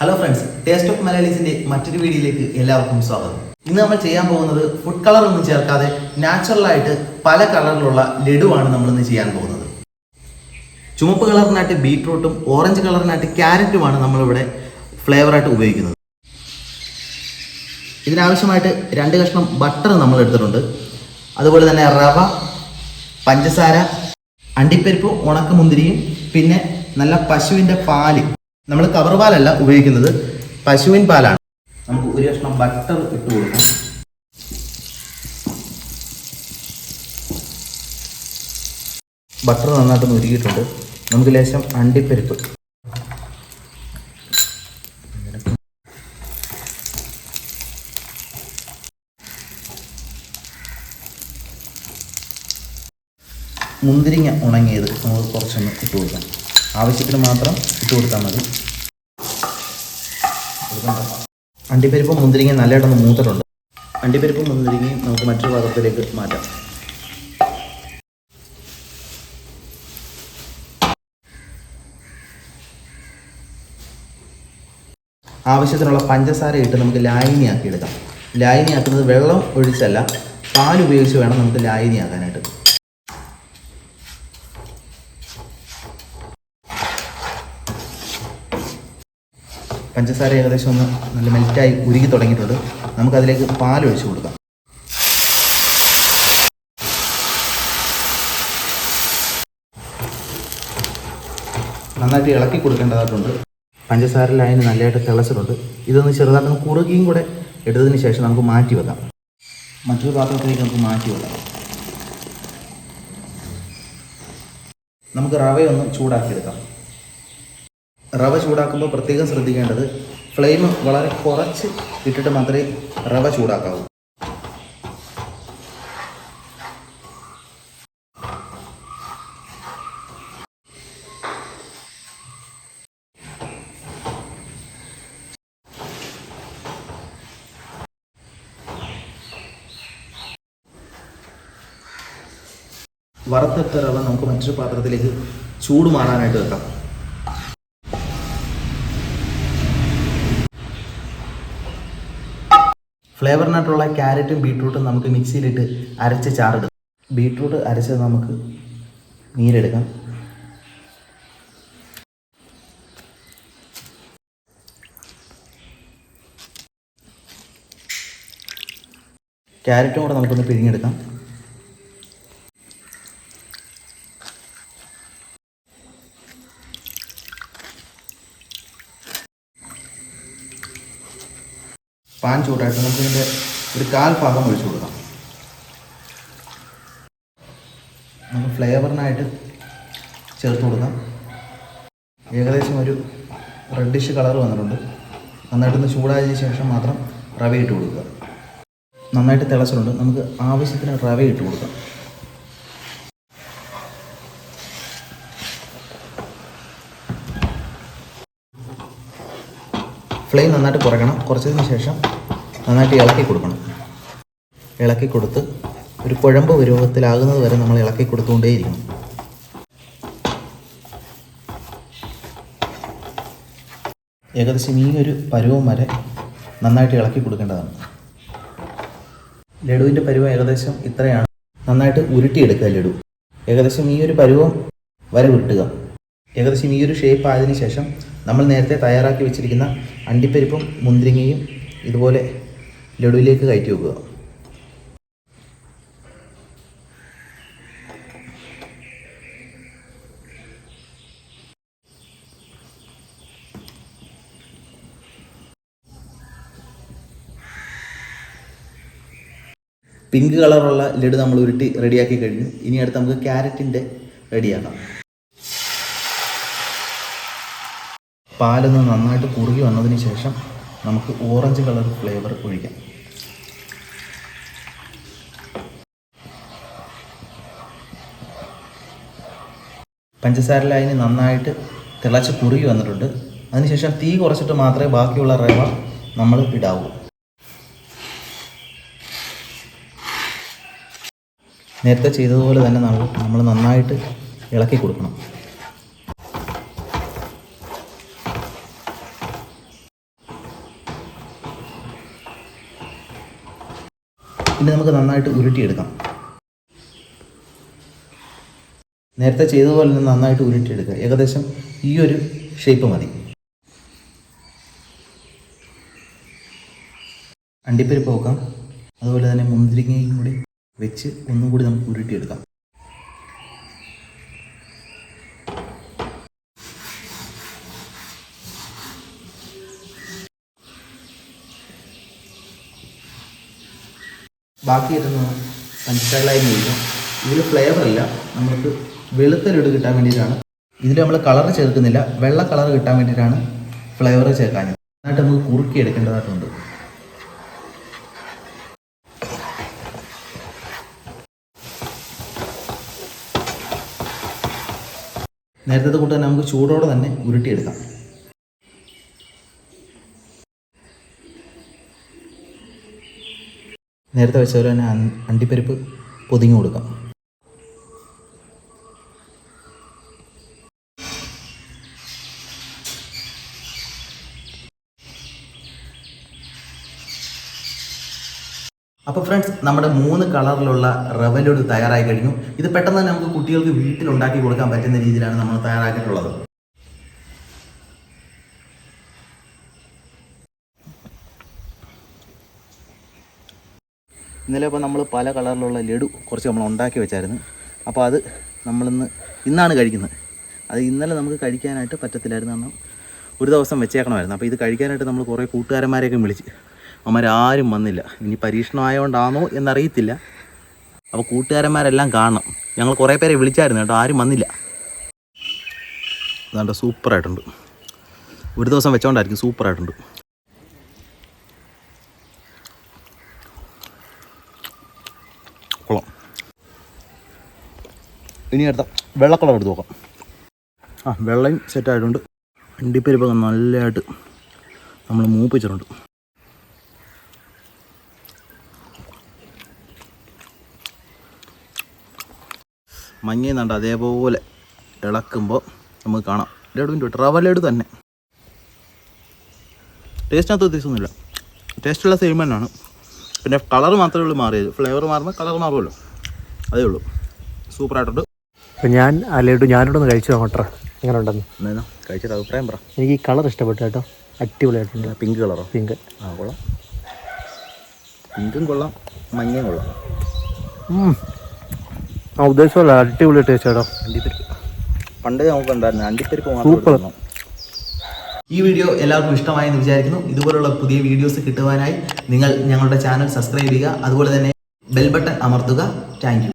Hello friends taste of മലയാളീസിന്റെ മറ്റൊരു വീഡിയോയിലേക്ക് എല്ലാവർക്കും സ്വാഗതം. ഇന്ന് നമ്മൾ ചെയ്യാൻ പോകുന്നത് ഫുഡ് കളർ ഒന്നും ചേർക്കാതെ നാച്ചുറൽ ആയിട്ട് പല കളറിലുള്ള ലഡുവാണ് നമ്മൾ ഇന്ന് ചെയ്യാൻ പോകുന്നത്. ചുമപ്പ് കളറിനായിട്ട് ബീട്രൂട്ടും ഓറഞ്ച് കളറിനായിട്ട് ക്യാരറ്റുമാണ് നമ്മളിവിടെ ഫ്ലേവറായിട്ട് ഉപയോഗിക്കുന്നത്. ഇതിനാവശ്യമായിട്ട് രണ്ട് കഷ്ണം ബട്ടർ നമ്മൾ എടുത്തിട്ടുണ്ട്. അതുപോലെ തന്നെ റവ പഞ്ചസാര അണ്ടിപ്പരിപ്പ് ഉണക്കമുന്തിരിയും പിന്നെ നല്ല പശുവിന്റെ പാൽ. നമ്മൾ കവർ പാലല്ല ഉപയോഗിക്കുന്നത്. പശുവിൻ പാലാണ്. നമുക്ക് ഒരു കഷ്ണം ബട്ടർ ഇട്ട് കൊടുക്കാം. ബട്ടർ നന്നായിട്ട് ഉരുകിയിട്ടുണ്ട്. നമുക്ക് ലേശം അണ്ടിപ്പരിപ്പ്. മുന്തിരിങ്ങ ഉണങ്ങിയത് നമുക്ക് കുറച്ചൊന്ന് ഇട്ട് കൊടുക്കാം. ആവശ്യത്തിന് മാത്രം ഇട്ട് കൊടുത്താൽ മതി. അണ്ടിപ്പരിപ്പ് അണ്ടിപ്പരിപ്പും മുന്തിരിങ്ങ നല്ലതായിട്ടൊന്ന് മൂത്തിട്ടുണ്ട്. അണ്ടിപ്പരിപ്പും മുന്തിരിങ്ങയും നമുക്ക് മറ്റൊരു പാത്രത്തിലേക്ക് മാറ്റാം. ആവശ്യത്തിനുള്ള പഞ്ചസാര ഇട്ട് നമുക്ക് ലായനിയാക്കി എടുക്കാം. ലായനിയാക്കുന്നത് വെള്ളം ഒഴിച്ചല്ല പാൽ ഉപയോഗിച്ച് വേണം നമുക്ക് ലായനിയാക്കാനായിട്ട്. പഞ്ചസാര ഏകദേശം ഒന്ന് നല്ല മെൽറ്റായി ഉരുകി തുടങ്ങിയിട്ടുണ്ട്. നമുക്കതിലേക്ക് പാൽ ഒഴിച്ചു കൊടുക്കാം. നന്നായിട്ട് ഇളക്കി കൊടുക്കേണ്ടതായിട്ടുണ്ട്. പഞ്ചസാര ലൈന് നല്ലതായിട്ട് തിളച്ചിട്ടുണ്ട്. ഇതൊന്ന് ചെറുതായിട്ടൊന്ന് കുറുകിയും കൂടെ എടുത്തതിന് ശേഷം നമുക്ക് മാറ്റി വെക്കാം. മറ്റൊരു പാത്രത്തിലേക്ക് നമുക്ക് മാറ്റി വെക്കാം. നമുക്ക് റവയൊന്ന് ചൂടാക്കിയെടുക്കാം. റവ ചൂടാക്കുമ്പോൾ പ്രത്യേകം ശ്രദ്ധിക്കേണ്ടത് ഫ്ലെയിം വളരെ കുറച്ച് ഇട്ടിട്ട് മാത്രമേ റവ ചൂടാക്കാവൂ. വറുത്തെടുത്ത റവ നമുക്ക് മറ്റൊരു പാത്രത്തിലേക്ക് ചൂട് മാറാനായിട്ട് വെക്കാം. ഫ്ലേവറിനായിട്ടുള്ള ക്യാരറ്റും ബീട്രൂട്ടും നമുക്ക് മിക്സിയിലിട്ട് അരച്ച് ചാറെടുക്കാം ബീട്രൂട്ട് അരച്ചത് നമുക്ക് നീരെടുക്കാം. ക്യാരറ്റും കൂടെ നമുക്കൊന്ന് പിഴിഞ്ഞെടുക്കാം. പാൻ ചൂടായിട്ട് നമുക്ക് ഇതിന്റെ ഒരു കാൽ ഭാഗം ഒഴിച്ചു കൊടുക്കാം. നമുക്ക് ഫ്ലേവറിനായിട്ട് ചേർത്ത് കൊടുക്കാം. ഏകദേശം ഒരു റെഡിഷ് കളർ വന്നിട്ടുണ്ട്. നന്നായിട്ടൊന്ന് ചൂടായതിനു ശേഷം മാത്രം റവ ഇട്ട് കൊടുക്കുക. നന്നായിട്ട് തിളച്ചിട്ടുണ്ട്. നമുക്ക് ആവശ്യത്തിന് റവ ഇട്ട് കൊടുക്കാം ഫ്ലെയിം നന്നായിട്ട് കുറയ്ക്കണം. കുറച്ചതിന് ശേഷം നന്നായിട്ട് ഇളക്കി കൊടുക്കണം. ഇളക്കി കൊടുത്ത് ഒരു കുഴമ്പ് പരുവത്തിലാകുന്നത് വരെ നമ്മൾ ഇളക്കി കൊടുത്തുകൊണ്ടേയിരിക്കണം ഏകദേശം ഈ ഒരു പരുവം വരെ നന്നായിട്ട് ഇളക്കി കൊടുക്കേണ്ടതാണ്. ലഡുവിന്റെ പരുവം ഏകദേശം ഇത്രയാണ്. നന്നായിട്ട് ഉരുട്ടിയെടുക്കുക ലഡു. ഏകദേശം ഈ ഒരു പരുവം വരെ ഉരുട്ടുക. ഏകദേശം ഈ ഒരു ഷേപ്പ് ആയതിനു ശേഷം നമ്മൾ നേരത്തെ തയ്യാറാക്കി വെച്ചിരിക്കുന്ന അണ്ടിപ്പരിപ്പും മുന്തിരിങ്ങയും ഇതുപോലെ ലഡുവിലേക്ക് കയറ്റി വെക്കുക. പിങ്ക് കളറുള്ള ലഡു നമ്മൾ ഉരുട്ടി റെഡിയാക്കി കഴിഞ്ഞു. ഇനി അടുത്ത് നമുക്ക് ക്യാരറ്റിന്റെ റെഡിയാക്കാം പാലൊന്ന് നന്നായിട്ട് കുറുകി വന്നതിന് ശേഷം നമുക്ക് ഓറഞ്ച് കളർ ഫ്ലേവർ ഒഴിക്കാം. പഞ്ചസാര ലൈന് നന്നായിട്ട് തിളച്ച് കുറുകി വന്നിട്ടുണ്ട്. അതിനുശേഷം തീ കുറച്ചിട്ട് മാത്രമേ ബാക്കിയുള്ള റവ നമ്മൾ ഇടാവൂ. നേരത്തെ ചെയ്തതുപോലെ തന്നെ നമ്മൾ നമ്മൾ നന്നായിട്ട് ഇളക്കി കൊടുക്കണം. പിന്നെ നമുക്ക് നന്നായിട്ട് ഉരുട്ടിയെടുക്കാം. നേരത്തെ ചെയ്തതുപോലെ തന്നെ നന്നായിട്ട് ഉരുട്ടിയെടുക്കുക. ഏകദേശം ഈ ഒരു ഷേപ്പ് മതി. അണ്ടിപ്പരിപ്പ് നോക്കാം അതുപോലെ തന്നെ മുന്തിരിങ്ങയും കൂടി വെച്ച് ഒന്നും കൂടി നമുക്ക് ഉരുട്ടിയെടുക്കാം. ബാക്കി ഇരുന്ന് പഞ്ചസാരലായി കഴിക്കാം ഇതിൽ ഫ്ലേവർ അല്ല. നമുക്ക് വെളുത്ത ലഡു കിട്ടാൻ വേണ്ടിയിട്ടാണ്. ഇതിൽ നമ്മൾ കളർ ചേർക്കുന്നില്ല. വെള്ള കളർ കിട്ടാൻ വേണ്ടിയിട്ടാണ് ഫ്ലേവർ ചേർക്കാൻ നന്നായിട്ട് നമുക്ക് കുറുക്കി എടുക്കേണ്ടതായിട്ടുണ്ട് നേരത്തെ കൂട്ട് തന്നെ നമുക്ക് ചൂടോടെ തന്നെ ഉരുട്ടിയെടുക്കാം. നേരത്തെ വെച്ച പോലെ തന്നെ അണ്ടിപ്പരിപ്പ് പൊതിഞ്ഞു കൊടുക്കാം. അപ്പോൾ ഫ്രണ്ട്സ് നമ്മുടെ മൂന്ന് കളറിലുള്ള റവലോട് തയ്യാറായി കഴിഞ്ഞു. ഇത് പെട്ടെന്ന് തന്നെ നമുക്ക് കുട്ടികൾക്ക് വീട്ടിൽ ഉണ്ടാക്കി കൊടുക്കാൻ പറ്റുന്ന രീതിയിലാണ് നമ്മൾ തയ്യാറാക്കിയിട്ടുള്ളത്. ഇന്നലെ ഇപ്പോൾ നമ്മൾ പല കളറിലുള്ള ലഡു കുറച്ച് നമ്മൾ ഉണ്ടാക്കി വെച്ചായിരുന്നു. അപ്പോൾ അത് നമ്മളിന്ന് ഇന്നാണ് കഴിക്കുന്നത്. അത് ഇന്നലെ നമുക്ക് കഴിക്കാനായിട്ട് പറ്റത്തില്ലായിരുന്നു കാരണം ഒരു ദിവസം വെച്ചേക്കണമായിരുന്നു. അപ്പോൾ ഇത് കഴിക്കാനായിട്ട് നമ്മൾ കുറേ കൂട്ടുകാരന്മാരെയൊക്കെ വിളിച്ച് അവന്മാരാരും വന്നില്ല. ഇനി പരീക്ഷണമായതുകൊണ്ടാണോ എന്നറിയത്തില്ല. അപ്പോൾ കൂട്ടുകാരന്മാരെല്ലാം കാണണം. ഞങ്ങൾ കുറേ പേരെ വിളിച്ചായിരുന്നു കേട്ടോ ആരും വന്നില്ല. അതാണ്ട് സൂപ്പറായിട്ടുണ്ട്. ഒരു ദിവസം വെച്ചോണ്ടായിരിക്കും സൂപ്പറായിട്ടുണ്ട്. ഇനി അടുത്ത വെള്ളക്കളം എടുത്ത് നോക്കാം. ആ വെള്ളയും സെറ്റായിട്ടുണ്ട് അണ്ടിപ്പരിപ്പൊക്കെ നല്ലതായിട്ട് നമ്മൾ മൂപ്പിച്ചിട്ടുണ്ട്. മഞ്ഞയും നണ്ട് അതേപോലെ ഇളക്കുമ്പോൾ നമുക്ക് കാണാം. വിട്ട് റവ ലഡു തന്നെ. ടേസ്റ്റിനകത്ത് വ്യത്യാസമൊന്നുമില്ല ടേസ്റ്റുള്ള സെയിം തന്നെയാണ്. പിന്നെ കളർ മാത്രമേ ഉള്ളൂ മാറിയത്. ഫ്ലേവർ മാറുമ്പോൾ കളർ മാറുമല്ലോ. അതേ ഉള്ളൂ. സൂപ്പറായിട്ടുണ്ട് അപ്പം ഞാൻ ആ ലഡു ഞാനിവിടെ ഒന്ന് കഴിച്ചു നോക്കട്ടെ എങ്ങനെ ഉണ്ടെന്ന് കഴിച്ചത് കഴിച്ചിട്ട് അഭിപ്രായം പറ. എനിക്ക് ഈ കളർ ഇഷ്ടപ്പെട്ടു കേട്ടോ. അടിപൊളിയായിട്ടുണ്ട്. പിങ്ക് കളറോ? പിങ്ക് ആ കൊള്ളാം. പിങ്കും കൊള്ളാം മഞ്ഞയും കൊള്ളാം. ആ ഉദ്ദേശമല്ല അടിപൊളി ടേസ്റ്റ് കേട്ടോ അണ്ടിപ്പരിപ്പ്. പണ്ട് നമുക്ക് ഉണ്ടായിരുന്നു അണ്ടിപ്പരിപ്പ്. മാത്രം ഈ വീഡിയോ എല്ലാവർക്കും ഇഷ്ടമായെന്ന് വിചാരിക്കുന്നു. ഇതുപോലുള്ള പുതിയ വീഡിയോസ് കിട്ടുവാനായി നിങ്ങൾ ഞങ്ങളുടെ ചാനൽ സബ്സ്ക്രൈബ് ചെയ്യുക. അതുപോലെ തന്നെ ബെൽ ബട്ടൺ അമർത്തുക. താങ്ക്